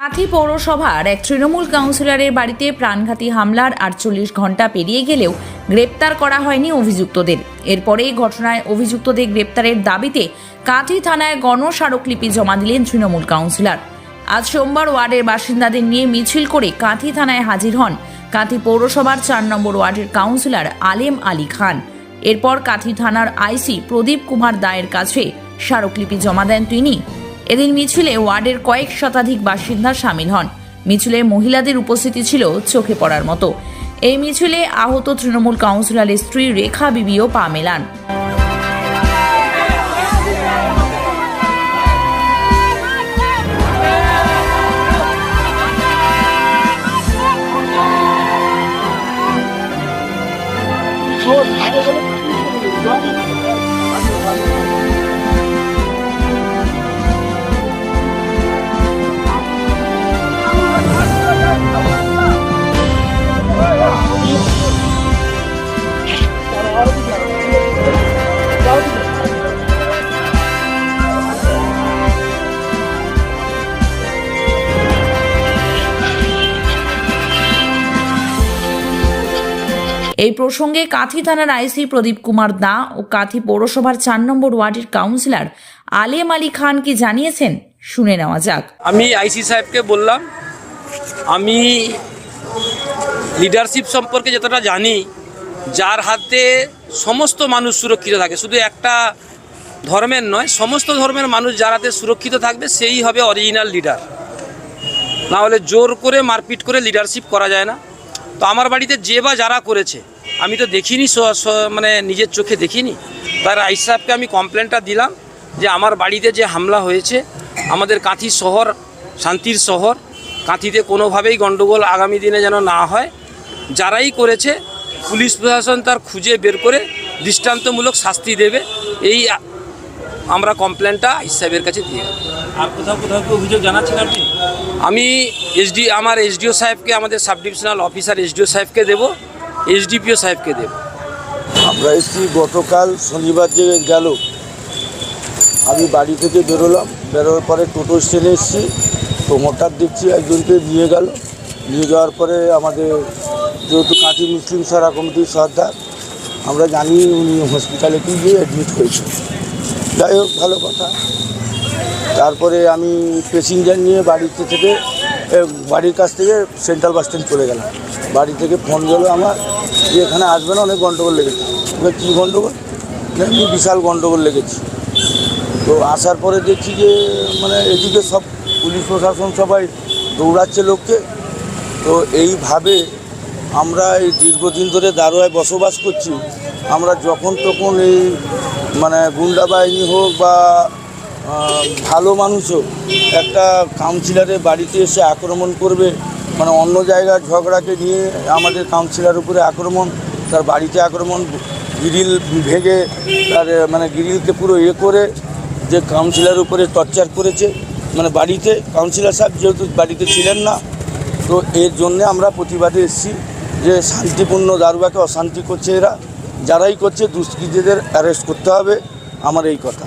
কাঁথি পৌরসভার এক তৃণমূল কাউন্সিলরের বাড়িতে প্রাণঘাতী হামলার আটচল্লিশ ঘণ্টা পেরিয়ে গেলেও গ্রেপ্তার করা হয়নি অভিযুক্তদের। এরপরেই ঘটনায় অভিযুক্তদের গ্রেপ্তারের দাবিতে কাঁথি থানায় গণস্মারকলিপি জমা দিলেন তৃণমূল কাউন্সিলর। আজ সোমবার ওয়ার্ডের বাসিন্দাদের নিয়ে মিছিল করে কাঁথি থানায় হাজির হন কাঁথি পৌরসভার চার নম্বর ওয়ার্ডের কাউন্সিলর আলেম আলী খান। এরপর কাঁথি থানার আইসি প্রদীপ কুমার দায়ের কাছে স্মারকলিপি জমা দেন তিনি। এদিন মিছিলে ওয়ার্ডের কয়েক শতাধিক বাসিন্দা সামিল হন। মিছিলে মহিলাদের উপস্থিতি ছিল চোখে পড়ার মতো। এই মিছিলে আহত তৃণমূল কাউন্সিলরের স্ত্রী রেখা বিবিও পা মেলান। এই প্রসঙ্গে কাঁথি থানার আইসি প্রদীপ কুমার দা ও কাঁথি পৌরসভার চার নম্বর ওয়ার্ডের কাউন্সিলর আলেম আলী খান কি জানিয়েছেন? শুনে নেওয়া যাক। আমি আইসি সাহেবকে বললাম, আমি লিডারশিপ সম্পর্কে যতটা জানি, যার হাতে সমস্ত মানুষ সুরক্ষিত থাকে, শুধু একটা ধর্মের নয়, সমস্ত ধর্মের মানুষ যার হাতে সুরক্ষিত থাকবে, সেই হবে অরিজিনাল লিডার না হলে জোর করে মারপিট করে লিডারশিপ করা যায় না। তো আমার বাড়িতে যে বা যারা করেছে, আমি তো দেখিনি মানে নিজের চোখে দেখিনি। তার আইস সাহেবকে আমি কমপ্লেনটা দিলাম যে আমার বাড়িতে যে হামলা হয়েছে, আমাদের কাঁথি শহর, শান্তির শহর, কাঁথিতে কোনোভাবেই গণ্ডগোল আগামী দিনে যেন না হয়। যারাই করেছে, পুলিশ প্রশাসন তার খুঁজে বের করে দৃষ্টান্তমূলক শাস্তি দেবে। এই আমরা কমপ্লেনটা আইস সাহেবের কাছে দিয়ে আর কোথাও কোথাও কি অভিযোগ জানাচ্ছেন আপনি? আমি এসডি আমার এসডিও সাহেবকে আমাদের সাব ডিভিশনাল অফিসার এসডিও সাহেবকে দেব এসডিপিও সাহেবকে দেব। আমরা এসেছি গতকাল শনিবার যে গেল আমি বাড়ি থেকে বেরোলাম বেরোর পরে টোটো স্ট্যান্ডে এসেছি তো হঠাৎ দেখছি একজনকে নিয়ে গেল। নিয়ে যাওয়ার পরে আমাদের যেহেতু কাঁথি মুসলিম সারা কমিটির সর্দার আমরা জানি উনি হসপিটালে কি গিয়ে অ্যাডমিট হয়েছে যাই হোক ভালো কথা। তারপরে আমি প্যাসেঞ্জার নিয়ে বাড়িতে থেকে বাড়ির কাছ থেকে সেন্ট্রাল বাস স্ট্যান্ড চলে গেলাম। বাড়ি থেকে ফোন গেলো আমার যে এখানে আসবে না অনেক গন্ডগোল লেগেছে। কী গন্ডগোল? না, এমনি বিশাল গন্ডগোল লেগেছে। তো আসার পরে দেখছি যে মানে এদিকে সব পুলিশ প্রশাসন সবাই দৌড়াচ্ছে লোককে। তো এইভাবে আমরা এই দীর্ঘদিন ধরে দারোয়ায় বসবাস করছি। আমরা যখন তখন এই মানে গুন্ডা বাহিনী হোক বা ভালো মানুষ হোক, একটা কাউন্সিলরের বাড়িতে এসে আক্রমণ করবে মানে অন্য জায়গার ঝগড়াকে নিয়ে আমাদের কাউন্সিলর উপরে আক্রমণ, তার বাড়িতে আক্রমণ গ্রিল ভেঙে তার মানে গ্রিলকে পুরো ইয়ে করে যে কাউন্সিলর উপরে টর্চার করেছে মানে বাড়িতে কাউন্সিলর সাহেব যেহেতু বাড়িতে ছিলেন না, তো এর জন্যে আমরা প্রতিবাদে এসেছি যে শান্তিপূর্ণ দারুবাকে অশান্তি করছে এরা। যারাই করছে দুষ্কৃতীদের অ্যারেস্ট করতে হবে আমার এই কথা।